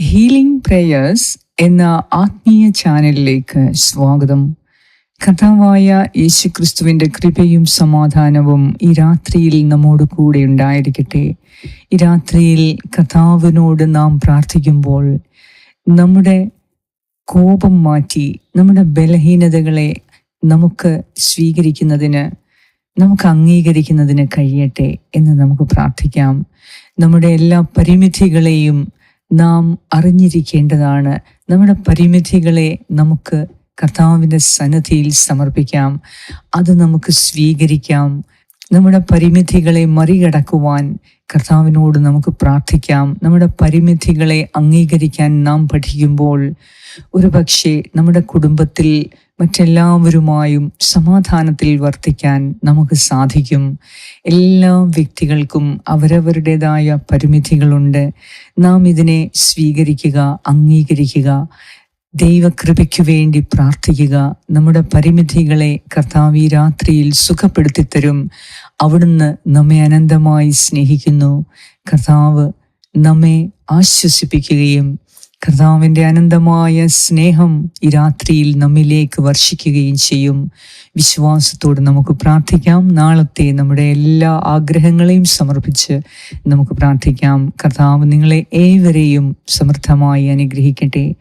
Healing prayers എന്ന ആത്മീയ ചാനലിലേക്ക് സ്വാഗതം. കഥാവായ യേശുക്രിസ്തുവിന്റെ കൃപയും സമാധാനവും ഈ രാത്രിയിൽ നമ്മോട് കൂടെ ഉണ്ടായിരിക്കട്ടെ. ഈ രാത്രിയിൽ കഥാവിനോട് നാം പ്രാർത്ഥിക്കുമ്പോൾ നമ്മുടെ കോപം മാറ്റി നമ്മുടെ ബലഹീനതകളെ നമുക്ക് സ്വീകരിക്കുന്നതിന് നമുക്ക് അംഗീകരിക്കുന്നതിന് കഴിയട്ടെ എന്ന് നമുക്ക് പ്രാർത്ഥിക്കാം. നമ്മുടെ എല്ലാ പരിമിതികളെയും നാം അറിഞ്ഞിരിക്കേണ്ടതാണ്. നമ്മുടെ പരിമിതികളെ നമുക്ക് കർത്താവിന്റെ സന്നദ്ധിയിൽ സമർപ്പിക്കാം. അത് നമുക്ക് സ്വീകരിക്കാം. നമ്മുടെ പരിമിതികളെ മറികടക്കുവാൻ കർത്താവിനോട് നമുക്ക് പ്രാർത്ഥിക്കാം. നമ്മുടെ പരിമിതികളെ അംഗീകരിക്കാൻ നാം പഠിക്കുമ്പോൾ ഒരുപക്ഷെ നമ്മുടെ കുടുംബത്തിൽ മറ്റെല്ലാവരുമായും സമാധാനത്തിൽ വർത്തിക്കാൻ നമുക്ക് സാധിക്കും. എല്ലാ വ്യക്തികൾക്കും അവരവരുടേതായ പരിമിതികളുണ്ട്. നാം ഇതിനെ സ്വീകരിക്കുക അംഗീകരിക്കുക. ദൈവകൃപയ്ക്കു വേണ്ടി പ്രാർത്ഥിക്കുക. നമ്മുടെ പരിമിതികളെ കർത്താവ് ഈ രാത്രിയിൽ സുഖപ്പെടുത്തി തരും അവിടുന്ന് നമ്മെ അനന്തമായി സ്നേഹിക്കുന്നു. കർത്താവ് നമ്മെ ആശ്വസിപ്പിക്കുകയും കർത്താവിന്റെ അനന്തമായ സ്നേഹം ഈ രാത്രിയിൽ നമ്മിലേക്ക് വർഷിക്കുകയും ചെയ്യും. വിശ്വാസത്തോട് നമുക്ക് പ്രാർത്ഥിക്കാം. നാളത്തെ നമ്മുടെ എല്ലാ ആഗ്രഹങ്ങളെയും സമർപ്പിച്ച് നമുക്ക് പ്രാർത്ഥിക്കാം. കർത്താവ് നിങ്ങളെ ഏവരെയും സമൃദ്ധമായി അനുഗ്രഹിക്കട്ടെ.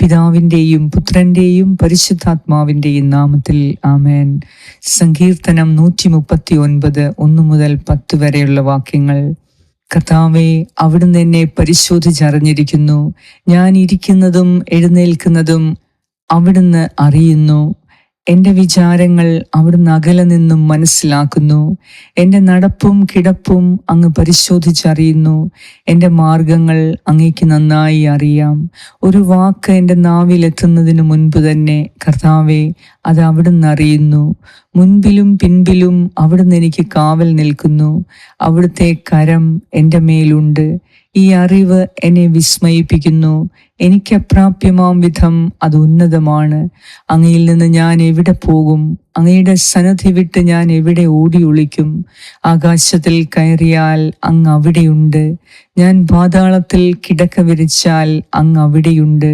പിതാവിന്റെയും പുത്രന്റെയും പരിശുദ്ധാത്മാവിന്റെയും നാമത്തിൽ ആമേൻ. സങ്കീർത്തനം നൂറ്റി മുപ്പത്തി ഒൻപത് ഒന്ന് മുതൽ പത്ത് വരെയുള്ള വാക്യങ്ങൾ. കർത്താവെ അവിടുന്ന് എന്നെ പരിശോധിച്ചറിഞ്ഞിരിക്കുന്നു. ഞാൻ ഇരിക്കുന്നതും എഴുന്നേൽക്കുന്നതും അവിടുന്ന് അറിയുന്നു. എന്റെ വിചാരങ്ങൾ അവിടുന്ന് അകലെ നിന്നും മനസ്സിലാക്കുന്നു. എന്റെ നടപ്പും കിടപ്പും അങ്ങ് പരിശോധിച്ചറിയുന്നു. എന്റെ മാർഗങ്ങൾ അങ്ങേക്ക് നന്നായി അറിയാം. ഒരു വാക്ക് എന്റെ നാവിലെത്തുന്നതിന് മുൻപ് തന്നെ കർത്താവെ അത് അവിടുന്ന് അറിയുന്നു. മുൻപിലും പിൻപിലും അവിടുന്ന് എനിക്ക് കാവൽ നിൽക്കുന്നു. അവിടുത്തെ കരം എന്റെ മേലുണ്ട്. ഈ അറിവ് എന്നെ വിസ്മയിപ്പിക്കുന്നു. എനിക്ക് അപ്രാപ്യമാം വിധം അത് ഉന്നതമാണ്. അങ്ങയിൽ നിന്ന് ഞാൻ എവിടെ പോകും? അങ്ങയുടെ സന്നദ്ധി വിട്ട് ഞാൻ എവിടെ ഓടി ഒളിക്കും? ആകാശത്തിൽ കയറിയാൽ അങ്ങ് അവിടെയുണ്ട്. ഞാൻ പാതാളത്തിൽ കിടക്ക വിരിച്ചാൽ അങ്ങ് അവിടെയുണ്ട്.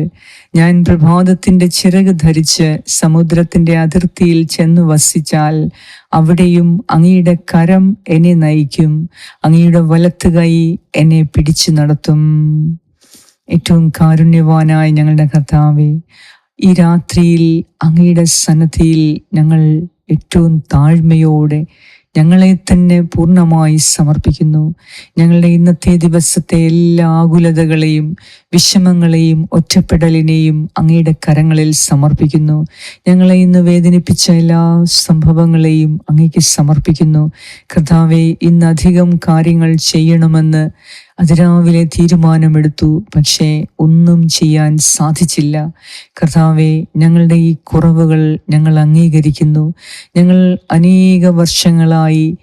ഞാൻ പ്രഭാതത്തിന്റെ ചിറക് ധരിച്ച് സമുദ്രത്തിന്റെ അതിർത്തിയിൽ ചെന്നു വസിച്ചാൽ അവിടെയും അങ്ങയുടെ കരം എന്നെ നയിക്കും. അങ്ങയുടെ വലത്ത് കൈ എന്നെ പിടിച്ചു നടത്തും. ഏറ്റവും കാരുണ്യവാനായ ഞങ്ങളുടെ കർത്താവെ ഈ രാത്രിയിൽ അങ്ങയുടെ സന്നദ്ധിയിൽ ഞങ്ങൾ ഏറ്റവും താഴ്മയോടെ ഞങ്ങളെ തന്നെ പൂർണമായി സമർപ്പിക്കുന്നു. ഞങ്ങളുടെ ഇന്നത്തെ ദിവസത്തെ എല്ലാ ആകുലതകളെയും വിഷമങ്ങളെയും ഒറ്റപ്പെടലിനെയും അങ്ങയുടെ കരങ്ങളിൽ സമർപ്പിക്കുന്നു. ഞങ്ങളെ ഇന്ന് വേദനിപ്പിച്ച എല്ലാ സംഭവങ്ങളെയും അങ്ങയ്ക്ക് സമർപ്പിക്കുന്നു. കർത്താവെ ഇന്ന് അധികം കാര്യങ്ങൾ ചെയ്യണമെന്ന് അതിരാവിലെ തീരുമാനമെടുത്തു. പക്ഷേ ഒന്നും ചെയ്യാൻ സാധിച്ചില്ല. കർത്താവെ ഞങ്ങളുടെ ഈ കുറവുകൾ ഞങ്ങൾ അംഗീകരിക്കുന്നു. ഞങ്ങൾ അനേക വർഷങ്ങളായി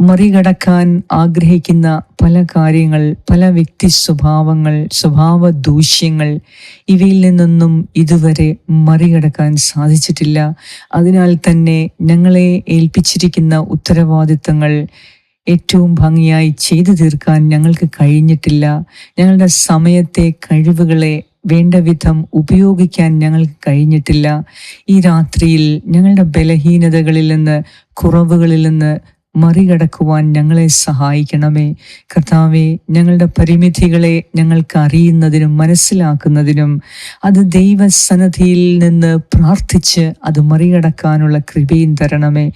മറികടക്കാൻ ആഗ്രഹിക്കുന്ന പല കാര്യങ്ങൾ പല വ്യക്തി സ്വഭാവങ്ങൾ സ്വഭാവ ദൂഷ്യങ്ങൾ ഇവയിൽ നിന്നൊന്നും ഇതുവരെ മറികടക്കാൻ സാധിച്ചിട്ടില്ല. അതിനാൽ തന്നെ ഞങ്ങളെ ഏൽപ്പിച്ചിരിക്കുന്ന ഉത്തരവാദിത്തങ്ങൾ ഏറ്റവും ഭംഗിയായി ചെയ്തു തീർക്കാൻ ഞങ്ങൾക്ക് കഴിഞ്ഞിട്ടില്ല. ഞങ്ങളുടെ സമയത്തെ കഴിവുകളെ വേണ്ട വിധം ഉപയോഗിക്കാൻ ഞങ്ങൾക്ക് കഴിഞ്ഞിട്ടില്ല. ഈ രാത്രിയിൽ ഞങ്ങളുടെ ബലഹീനതകളിൽ നിന്ന് കുറവുകളിൽ നിന്ന് മറികടക്കുവാൻ ഞങ്ങളെ സഹായിക്കണമേ. കർത്താവെ ഞങ്ങളുടെ പരിമിതികളെ ഞങ്ങൾക്ക് അറിയുന്നതിനും മനസ്സിലാക്കുന്നതിനും അത് ദൈവസന്നദ്ധിയിൽ നിന്ന് പ്രാർത്ഥിച്ച് അത് മറികടക്കാനുള്ള കൃപയും തരണമേ.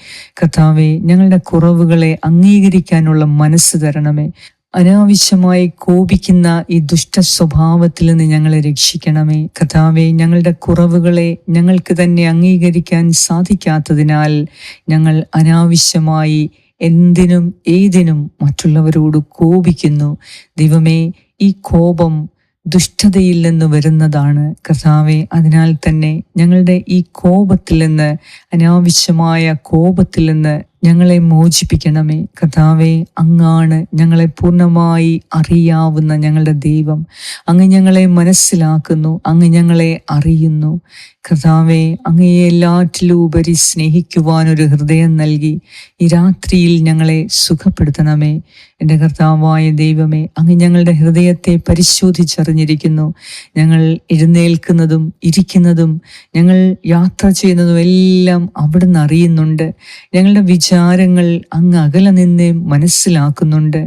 കർത്താവെ ഞങ്ങളുടെ കുറവുകളെ അംഗീകരിക്കാനുള്ള മനസ്സ് തരണമേ. അനാവശ്യമായി കോപിക്കുന്ന ഈ ദുഷ്ട സ്വഭാവത്തിൽ നിന്ന് ഞങ്ങളെ രക്ഷിക്കണമേ. കഥാവെ ഞങ്ങളുടെ കുറവുകളെ ഞങ്ങൾക്ക് തന്നെ അംഗീകരിക്കാൻ സാധിക്കാത്തതിനാൽ ഞങ്ങൾ അനാവശ്യമായി എന്തിനും ഏതിനും മറ്റുള്ളവരോട് കോപിക്കുന്നു. ദൈവമേ ഈ കോപം ദുഷ്ടതയിൽ നിന്ന് വരുന്നതാണ്. കർത്താവെ അതിനാൽ തന്നെ ഞങ്ങളുടെ ഈ കോപത്തിൽ നിന്ന് അനാവശ്യമായ കോപത്തിൽ നിന്ന് ഞങ്ങളെ മോചിപ്പിക്കണമേ. കർത്താവെ അങ്ങാണ് ഞങ്ങളെ പൂർണമായി അറിയാവുന്ന ഞങ്ങളുടെ ദൈവം. അങ്ങ് ഞങ്ങളെ മനസ്സിലാക്കുന്നു അങ്ങ് ഞങ്ങളെ അറിയുന്നു. കർത്താവെ അങ്ങയെ എല്ലാറ്റിലും ഉപരി സ്നേഹിക്കുവാൻ ഒരു ഹൃദയം നൽകി ഈ രാത്രിയിൽ ഞങ്ങളെ സുഖപ്പെടുത്തണമേ. എന്റെ കർത്താവായ ദൈവമേ അങ്ങ് ഞങ്ങളുടെ ഹൃദയത്തെ പരിശോധിച്ചറിഞ്ഞിരിക്കുന്നു. ഞങ്ങൾ എഴുന്നേൽക്കുന്നതും ഇരിക്കുന്നതും ഞങ്ങൾ യാത്ര ചെയ്യുന്നതും എല്ലാം അവിടുന്ന് അറിയുന്നുണ്ട്. ഞങ്ങളുടെ വിചാരങ്ങൾ അങ്ങ് അകലെ നിന്ന് മനസ്സിലാക്കുന്നുണ്ട്.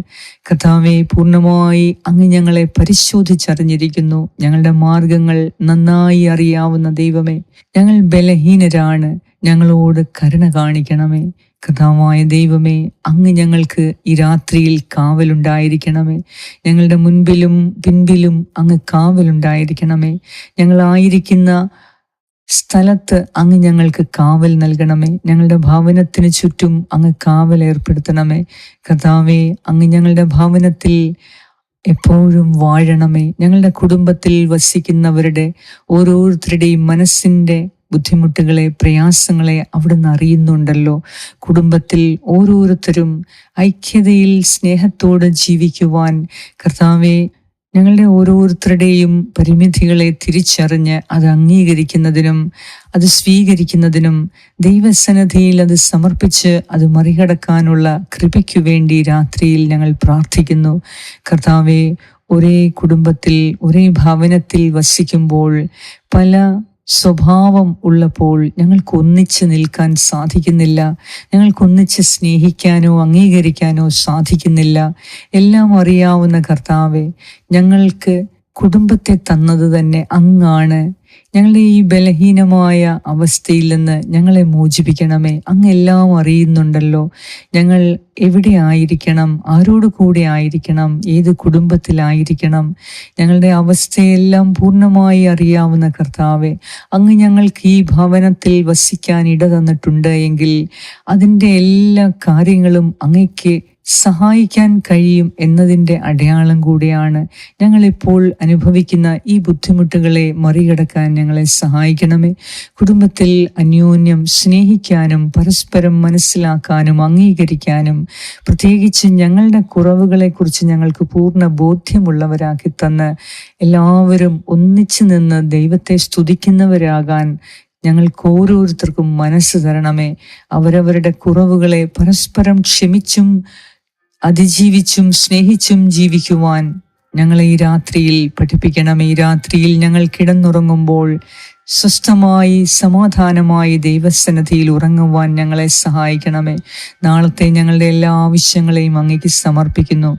കർത്താവെ പൂർണമായി അങ്ങ് ഞങ്ങളെ പരിശോധിച്ചറിഞ്ഞിരിക്കുന്നു. ഞങ്ങളുടെ മാർഗങ്ങൾ നന്നായി അറിയാവുന്ന ദൈവമേ ഞങ്ങൾ ബലഹീനരാണ്. ഞങ്ങളോട് കരുണ കാണിക്കണമേ. കഥാവായ ദൈവമേ അങ്ങ് ഞങ്ങൾക്ക് ഈ രാത്രിയിൽ കാവലുണ്ടായിരിക്കണമേ. ഞങ്ങളുടെ മുൻപിലും പിൻപിലും അങ്ങ് കാവലുണ്ടായിരിക്കണമേ. ഞങ്ങളായിരിക്കുന്ന സ്ഥലത്ത് അങ്ങ് ഞങ്ങൾക്ക് കാവൽ നൽകണമേ. ഞങ്ങളുടെ ഭവനത്തിന് ചുറ്റും അങ്ങ് കാവൽ ഏർപ്പെടുത്തണമേ. കഥാവേ അങ്ങ് ഞങ്ങളുടെ ഭവനത്തിൽ എപ്പോഴും വാഴണമേ. ഞങ്ങളുടെ കുടുംബത്തിൽ വസിക്കുന്നവരുടെ ഓരോരുത്തരുടെയും മനസ്സിന്റെ ബുദ്ധിമുട്ടുകളെ പ്രയാസങ്ങളെ അവിടുന്ന് അറിയുന്നുണ്ടല്ലോ. കുടുംബത്തിൽ ഓരോരുത്തരും ഐക്യതയിൽ സ്നേഹത്തോടെ ജീവിക്കുവാൻ കർത്താവെ ഞങ്ങളുടെ ഓരോരുത്തരുടെയും പരിമിതികളെ തിരിച്ചറിഞ്ഞ് അത് അംഗീകരിക്കുന്നതിനും അത് സ്വീകരിക്കുന്നതിനും ദൈവസന്നദ്ധിയിൽ അത് സമർപ്പിച്ച് അത് മറികടക്കാനുള്ള കൃപയ്ക്കു വേണ്ടി രാത്രിയിൽ ഞങ്ങൾ പ്രാർത്ഥിക്കുന്നു. കർത്താവെ ഒരേ കുടുംബത്തിൽ ഒരേ ഭവനത്തിൽ വസിക്കുമ്പോൾ പല സ്വഭാവം ഉള്ളപ്പോൾ ഞങ്ങൾക്ക് ഒന്നിച്ച് നിൽക്കാൻ സാധിക്കുന്നില്ല. ഞങ്ങൾക്ക് ഒന്നിച്ച് സ്നേഹിക്കാനോ അംഗീകരിക്കാനോ സാധിക്കുന്നില്ല. എല്ലാം അറിയാവുന്ന കർത്താവെ ഞങ്ങൾക്ക് കുടുംബത്തെ തന്നത് തന്നെ അങ്ങാണ്. ഞങ്ങളുടെ ഈ ബലഹീനമായ അവസ്ഥയിൽ നിന്ന് ഞങ്ങളെ മോചിപ്പിക്കണമേ. അങ്ങ് എല്ലാം അറിയുന്നുണ്ടല്ലോ. ഞങ്ങൾ എവിടെ ആയിരിക്കണം? ആരോട് കൂടെ ആയിരിക്കണം? ഏത് കുടുംബത്തിലായിരിക്കണം ഞങ്ങളുടെ അവസ്ഥയെല്ലാം പൂർണമായി അറിയാവുന്ന കർത്താവെ അങ്ങ് ഞങ്ങൾക്ക് ഈ ഭവനത്തിൽ വസിക്കാൻ ഇട തന്നിട്ടുണ്ട് എങ്കിൽ അതിന്റെ എല്ലാ കാര്യങ്ങളും അങ്ങയ്ക്ക് സഹായിക്കാൻ കഴിയും എന്നതിന്റെ അടയാളം കൂടിയാണ് ഞങ്ങളിപ്പോൾ അനുഭവിക്കുന്ന ഈ ബുദ്ധിമുട്ടുകളെ മറികടക്കാൻ ഞങ്ങളെ സഹായിക്കണമേ. കുടുംബത്തിൽ അന്യോന്യം സ്നേഹിക്കാനും പരസ്പരം മനസ്സിലാക്കാനും അംഗീകരിക്കാനും പ്രത്യേകിച്ച് ഞങ്ങളുടെ കുറവുകളെക്കുറിച്ച് ഞങ്ങൾക്ക് പൂർണ ബോധ്യമുള്ളവരാക്കി തന്ന് എല്ലാവരും ഒന്നിച്ചു നിന്ന് ദൈവത്തെ സ്തുതിക്കുന്നവരാകാൻ ഞങ്ങൾക്ക് ഓരോരുത്തർക്കും മനസ്സ് തരണമേ. അവരവരുടെ കുറവുകളെ പരസ്പരം ക്ഷമിച്ചും അതിജീവിച്ചും സ്നേഹിച്ചും ജീവിക്കുവാൻ ഞങ്ങളെ ഈ രാത്രിയിൽ പഠിപ്പിക്കണമേ ഈ രാത്രിയിൽ ഞങ്ങൾ കിടന്നുറങ്ങുമ്പോൾ സ്വസ്ഥമായി സമാധാനമായി ദൈവസന്നിധിയിൽ ഉറങ്ങുവാൻ ഞങ്ങളെ സഹായിക്കണമേ. നാളത്തെ ഞങ്ങളുടെ എല്ലാ ആവശ്യങ്ങളെയും അങ്ങേക്ക് സമർപ്പിക്കുന്നു.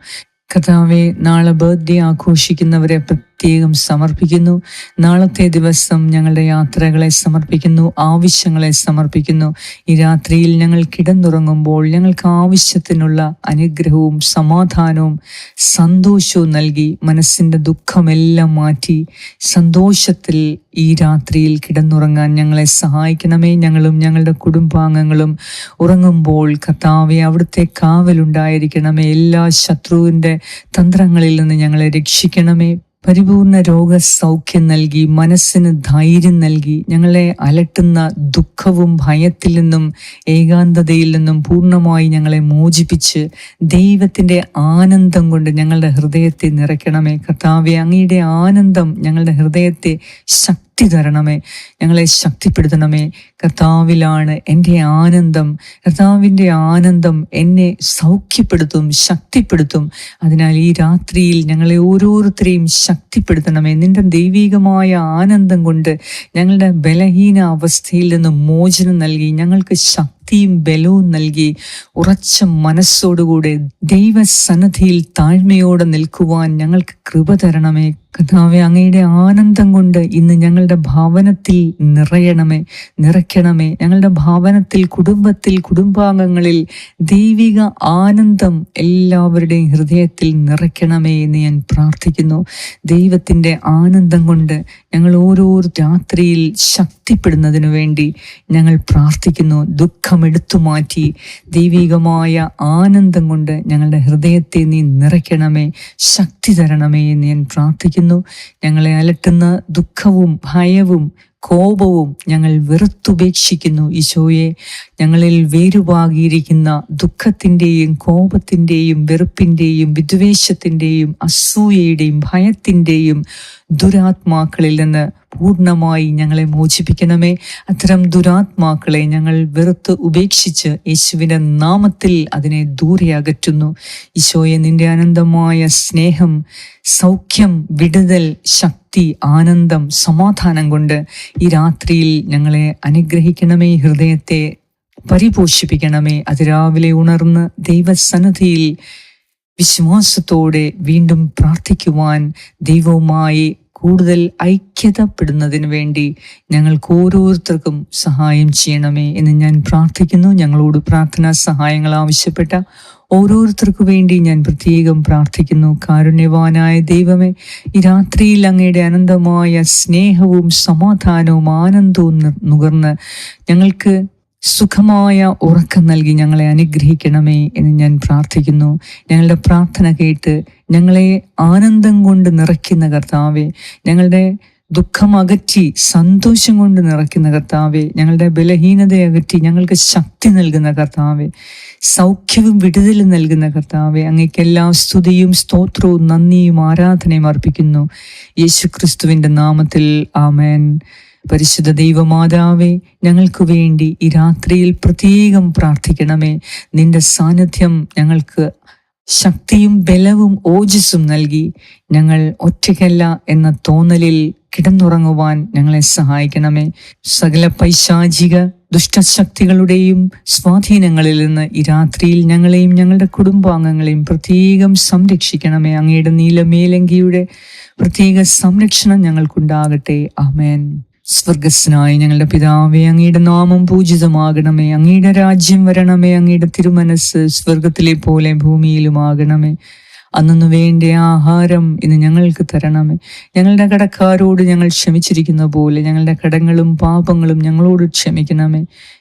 കഥാവെ നാളെ ബർത്ത്ഡേ ആഘോഷിക്കുന്നവരെ പ്രത്യേകം സമർപ്പിക്കുന്നു. നാളത്തെ ദിവസം ഞങ്ങളുടെ യാത്രകളെ സമർപ്പിക്കുന്നു. ആവശ്യങ്ങളെ സമർപ്പിക്കുന്നു. ഈ രാത്രിയിൽ ഞങ്ങൾ കിടന്നുറങ്ങുമ്പോൾ ഞങ്ങൾക്ക് ആവശ്യത്തിനുള്ള അനുഗ്രഹവും സമാധാനവും സന്തോഷവും നൽകി മനസ്സിന്റെ ദുഃഖമെല്ലാം മാറ്റി സന്തോഷത്തിൽ ഈ രാത്രിയിൽ കിടന്നുറങ്ങാൻ ഞങ്ങളെ സഹായിക്കണമേ. ഞങ്ങളും ഞങ്ങളുടെ കുടുംബാംഗങ്ങളും ഉറങ്ങുമ്പോൾ കർത്താവെ അവിടുത്തെ കാവലുണ്ടായിരിക്കണമേ. എല്ലാ ശത്രുവിന്റെ തന്ത്രങ്ങളിൽ നിന്ന് ഞങ്ങളെ രക്ഷിക്കണമേ. പരിപൂർണ രോഗസൗഖ്യം നൽകി മനസ്സിന് ധൈര്യം നൽകി ഞങ്ങളെ അലട്ടുന്ന ദുഃഖവും ഭയത്തിൽ നിന്നും ഏകാന്തതയിൽ നിന്നും പൂർണമായി ഞങ്ങളെ മോചിപ്പിച്ച് ദൈവത്തിന്റെ ആനന്ദം കൊണ്ട് ഞങ്ങളുടെ ഹൃദയത്തെ നിറയ്ക്കണമേ. കർത്താവെ അങ്ങയുടെ ആനന്ദം ഞങ്ങളുടെ ഹൃദയത്തെ ശക്തി തരണമേ ഞങ്ങളെ ശക്തിപ്പെടുത്തണമേ. കർത്താവിലാണ് എന്റെ ആനന്ദം. കർത്താവിന്റെ ആനന്ദം എന്നെ സൗഖ്യപ്പെടുത്തും ശക്തിപ്പെടുത്തും. അതിനാൽ ഈ രാത്രിയിൽ ഞങ്ങളെ ഓരോരുത്തരെയും ശക്തിപ്പെടുത്തണമേ. നിന്റെ ദൈവികമായ ആനന്ദം കൊണ്ട് ഞങ്ങളുടെ ബലഹീന അവസ്ഥയിൽ നിന്ന് മോചനം നൽകി ഞങ്ങൾക്ക് ശക്തിയും ബലവും നൽകി ഉറച്ച മനസ്സോടുകൂടെ ദൈവസന്നദ്ധിയിൽ താഴ്മയോടെ നിൽക്കുവാൻ ഞങ്ങൾക്ക് കൃപ തരണമേ. കഥാവെ അങ്ങയുടെ ആനന്ദം കൊണ്ട് ഇന്ന് ഞങ്ങളുടെ ഭാവനത്തിൽ നിറയണമേ നിറയ്ക്കണമേ. ഞങ്ങളുടെ ഭാവനത്തിൽ കുടുംബത്തിൽ കുടുംബാംഗങ്ങളിൽ ദൈവിക ആനന്ദം എല്ലാവരുടെയും ഹൃദയത്തിൽ നിറയ്ക്കണമേ എന്ന് ഞാൻ പ്രാർത്ഥിക്കുന്നു. ദൈവത്തിന്റെ ആനന്ദം കൊണ്ട് ഞങ്ങൾ ഓരോ രാത്രിയിൽ ശക്തിപ്പെടുന്നതിനു വേണ്ടി ഞങ്ങൾ പ്രാർത്ഥിക്കുന്നു. ദുഃഖം എടുത്തു മാറ്റി. ദൈവികമായ ആനന്ദം കൊണ്ട് ഞങ്ങളുടെ ഹൃദയത്തെ നീ നിറയ്ക്കണമേ ശക്തി തരണമേ എന്ന് ഞാൻ പ്രാർത്ഥിക്കുന്നു. ഞങ്ങളെ അലട്ടുന്ന ദുഃഖവും ഭയവും കോപവും ഞങ്ങൾ വെറുത്തുപേക്ഷിക്കുന്നു ഈശോയെ. ഞങ്ങളിൽ വേരുപാകിയിരിക്കുന്ന ദുഃഖത്തിന്റെയും കോപത്തിന്റെയും വെറുപ്പിന്റെയും വിദ്വേഷത്തിന്റെയും അസൂയയുടെയും ഭയത്തിന്റെയും ദുരാത്മാക്കളിൽ നിന്ന് പൂർണമായി ഞങ്ങളെ മോചിപ്പിക്കണമേ. അത്തരം ദുരാത്മാക്കളെ ഞങ്ങൾ വെറുത്ത് ഉപേക്ഷിച്ച് യേശുവിന്റെ നാമത്തിൽ അതിനെ ദൂരെ അകറ്റുന്നു. ഈശോയെ നിന്റെ അനന്തമായ സ്നേഹം സൗഖ്യം വിടുതൽ ശക്തി ആനന്ദം സമാധാനം കൊണ്ട് ഈ രാത്രിയിൽ ഞങ്ങളെ അനുഗ്രഹിക്കണമേ ഹൃദയത്തെ പരിപോഷിപ്പിക്കണമേ അതിരാവിലെ ഉണർന്ന് ദൈവസന്നിധിയിൽ വിശ്വാസത്തോടെ വീണ്ടും പ്രാർത്ഥിക്കുവാൻ ദൈവവുമായി കൂടുതൽ ഐക്യതപ്പെടുന്നതിന് വേണ്ടി ഞങ്ങൾക്ക് ഓരോരുത്തർക്കും സഹായം ചെയ്യണമേ എന്ന് ഞാൻ പ്രാർത്ഥിക്കുന്നു. ഞങ്ങളോട് പ്രാർത്ഥനാ സഹായങ്ങൾ ആവശ്യപ്പെട്ട ഓരോരുത്തർക്കു വേണ്ടി ഞാൻ പ്രത്യേകം പ്രാർത്ഥിക്കുന്നു. കാരുണ്യവാനായ ദൈവമേ ഈ രാത്രിയിൽ അങ്ങയുടെ അനന്തമായ സ്നേഹവും സമാധാനവും ആനന്ദവും നുകർന്ന് ഞങ്ങൾക്ക് സുഖമായ ഉറക്കം നൽകി ഞങ്ങളെ അനുഗ്രഹിക്കണമേ എന്ന് ഞാൻ പ്രാർത്ഥിക്കുന്നു. ഞങ്ങളുടെ പ്രാർത്ഥന കേട്ട് ഞങ്ങളെ ആനന്ദം കൊണ്ട് നിറയ്ക്കുന്ന കർത്താവെ ഞങ്ങളുടെ ദുഃഖം അകറ്റി സന്തോഷം കൊണ്ട് നിറയ്ക്കുന്ന കർത്താവെ ഞങ്ങളുടെ ബലഹീനത അകറ്റി ഞങ്ങൾക്ക് ശക്തി നൽകുന്ന കർത്താവെ സൗഖ്യവും വിടുതലും നൽകുന്ന കർത്താവെ അങ്ങേക്ക് എല്ലാ സ്തുതിയും സ്തോത്രവും നന്ദിയും ആരാധനയും അർപ്പിക്കുന്നു. യേശു ക്രിസ്തുവിന്റെ നാമത്തിൽ ആമേൻ. പരിശുദ്ധ ദൈവമാതാവേ ഞങ്ങൾക്ക് വേണ്ടി ഈ രാത്രിയിൽ പ്രത്യേകം പ്രാർത്ഥിക്കണമേ. നിന്റെ സാന്നിധ്യം ഞങ്ങൾക്ക് ശക്തിയും ബലവും ഓജസ്സും നൽകി ഞങ്ങൾ ഒറ്റയ്ക്കല്ല എന്ന തോന്നലിൽ കിടന്നുറങ്ങുവാൻ ഞങ്ങളെ സഹായിക്കണമേ. സകല പൈശാചിക ദുഷ്ടശക്തികളുടെയും സ്വാധീനങ്ങളിൽ നിന്ന് ഈ രാത്രിയിൽ ഞങ്ങളെയും ഞങ്ങളുടെ കുടുംബാംഗങ്ങളെയും പ്രത്യേകം സംരക്ഷിക്കണമേ. അങ്ങയുടെ നീലമേലങ്കിയുടെ പ്രത്യേക സംരക്ഷണം ഞങ്ങൾക്കുണ്ടാകട്ടെ. അമേൻ സ്വർഗസ്നായ ഞങ്ങളുടെ പിതാവേ അങ്ങയുടെ നാമം പൂജിതമാകണമേ. അങ്ങയുടെ രാജ്യം വരണമേ. അങ്ങയുടെ തിരുമനസ് സ്വർഗത്തിലെ പോലെ ഭൂമിയിലുമാകണമേ. അന്നു വേണ്ട ആഹാരം ഇന്ന് ഞങ്ങൾക്ക് തരണമേ. ഞങ്ങളുടെ കടക്കാരോട് ഞങ്ങൾ ക്ഷമിച്ചിരിക്കുന്ന പോലെ ഞങ്ങളുടെ കടങ്ങളും പാപങ്ങളും ഞങ്ങളോട് ക്ഷമിക്കണമേ.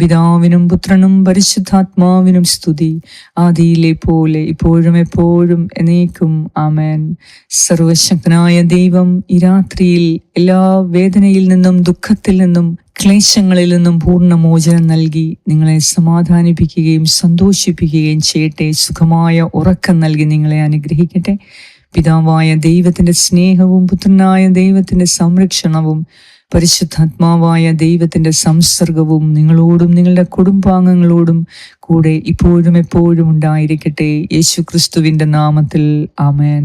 പിതാവിനും പുത്രനും പരിശുദ്ധാത്മാവിനും സ്തുതി. ആദിയിലെ പോലെ ഇപ്പോഴും എപ്പോഴും എന്നേക്കും ആമേൻ. സർവശക്തനായ ദൈവം ഈ രാത്രിയിൽ എല്ലാ വേദനയിൽ നിന്നും ദുഃഖത്തിൽ നിന്നും ക്ലേശങ്ങളിൽ നിന്നും പൂർണ മോചനം നൽകി നിങ്ങളെ സമാധാനിപ്പിക്കുകയും സന്തോഷിപ്പിക്കുകയും ചെയ്യട്ടെ. സുഖമായ ഉറക്കം നൽകി നിങ്ങളെ അനുഗ്രഹിക്കട്ടെ. പിതാവായ ദൈവത്തിന്റെ സ്നേഹവും പുത്രനായ ദൈവത്തിന്റെ സംരക്ഷണവും പരിശുദ്ധാത്മാവായ ദൈവത്തിന്റെ സംസർഗവും നിങ്ങളോടും നിങ്ങളുടെ കുടുംബാംഗങ്ങളോടും കൂടെ ഇപ്പോഴും എപ്പോഴും ഉണ്ടായിരിക്കട്ടെ. യേശു ക്രിസ്തുവിന്റെ നാമത്തിൽ. ആമേൻ.